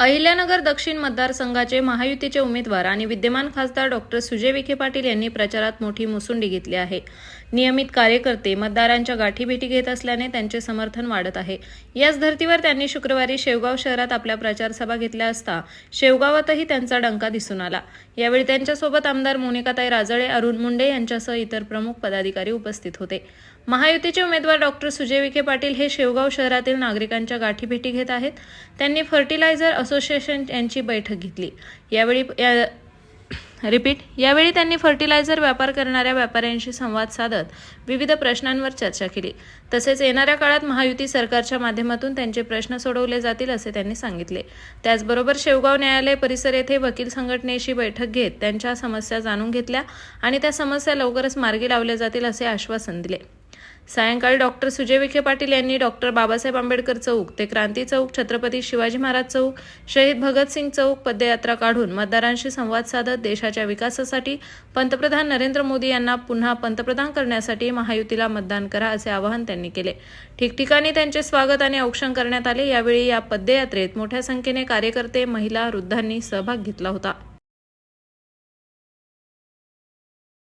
अहिल्यानगर दक्षिण मतदारसंघाचे महायुतीचे उमेदवार आणि विद्यमान खासदार डॉक्टर सुजय विखे पाटील यांनी प्रचारात मोठी मुसुंडी घेतली आहे. नियमित कार्यकर्ते मतदारांच्या गाठीभेटी घेत असल्याने त्यांचे समर्थन वाढत आहे. याच धर्तीवर त्यांनी शुक्रवारी शेवगाव शहरात आपल्या प्रचारसभा घेतल्या असता शेवगावातही त्यांचा डंका दिसून आला. यावेळी त्यांच्यासोबत आमदार मोनिकाताई राजळे अरुण मुंडे यांच्यासह इतर प्रमुख पदाधिकारी उपस्थित होते. महायुतीचे उमेदवार डॉक्टर सुजय विखे पाटील हे शेवगाव शहरातील नागरिकांच्या गाठीभेटी घेत आहेत. त्यांनी फर्टिलायझर असोसिएशन यांची बैठक घेतली. यावेळी या- रिपीट यावेळी त्यांनी फर्टिलायझर व्यापार करणाऱ्या व्यापाऱ्यांशी संवाद साधत विविध प्रश्नांवर चर्चा केली. तसेच येणाऱ्या काळात महायुती सरकारच्या माध्यमातून त्यांचे प्रश्न सोडवले जातील असे त्यांनी सांगितले. त्याचबरोबर शेवगाव न्यायालय परिसर येथे वकील संघटनेशी बैठक घेत त्यांच्या समस्या जाणून घेतल्या आणि त्या समस्या लवकरच मार्गी लावल्या जातील असे आश्वासन दिले. सायंकाळी डॉक्टर सुजय विखे पाटील यांनी डॉक्टर बाबासाहेब आंबेडकर चौक ते क्रांती चौक छत्रपती शिवाजी महाराज चौक शहीद भगतसिंग चौक पदयात्रा काढून मतदारांशी संवाद साधत देशाच्या विकासासाठी पंतप्रधान नरेंद्र मोदी यांना पुन्हा पंतप्रधान करण्यासाठी महायुतीला मतदान करा असे आवाहन त्यांनी केले. ठिकठिकाणी त्यांचे स्वागत आणि औक्षण करण्यात आले. यावेळी या पदयात्रेत मोठ्या संख्येने कार्यकर्ते महिला वृद्धांनी सहभाग घेतला होता.